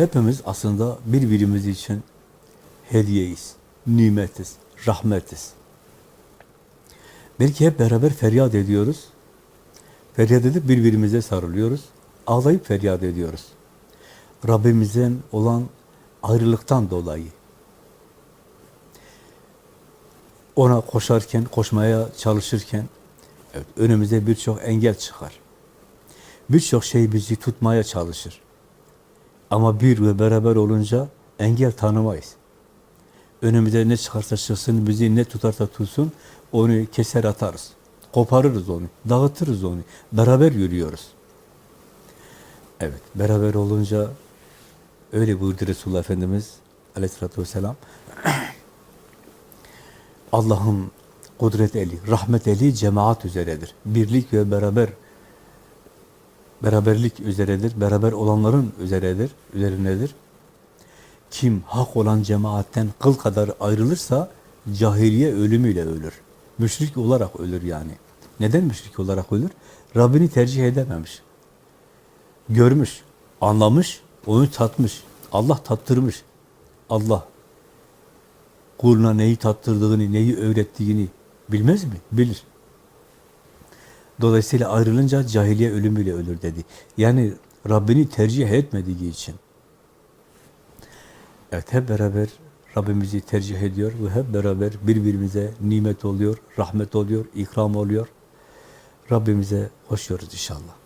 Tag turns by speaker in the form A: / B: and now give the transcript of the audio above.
A: Hepimiz aslında birbirimiz için hediyeyiz, nimetiz, rahmetiz. Belki hep beraber feryat ediyoruz. Feryat edip birbirimize sarılıyoruz. Ağlayıp feryat ediyoruz. Rabbimizden olan ayrılıktan dolayı. Ona koşarken, koşmaya çalışırken evet, önümüze birçok engel çıkar. Birçok şey bizi tutmaya çalışır. Ama bir ve beraber olunca engel tanımayız. Önümüze ne çıkarsa çıksın, bizi ne tutarsa tutsun, onu keser atarız. Koparırız onu, dağıtırız onu. Beraber yürüyoruz. Evet, beraber olunca öyle buyurdu Resulullah Efendimiz aleyhissalatü vesselam. Allah'ın kudret eli, rahmet eli cemaat üzeredir. Birlik ve beraber beraberlik üzeredir. Beraber olanların üzeredir, üzerindedir. Kim hak olan cemaatten kıl kadar ayrılırsa cahiliye ölümüyle ölür. Müşrik olarak ölür yani. Neden müşrik olarak ölür? Rabbini tercih edememiş. Görmüş, anlamış, onu tatmış. Allah tattırmış. Allah kuluna neyi tattırdığını, neyi öğrettiğini bilmez mi? Bilir. Dolayısıyla ayrılınca cahiliye ölümüyle ölür dedi. Yani Rabbini tercih etmediği için. Evet hep beraber Rabbimizi tercih ediyor ve hep beraber birbirimize nimet oluyor, rahmet oluyor, ikram oluyor. Rabbimize koşuyoruz inşallah.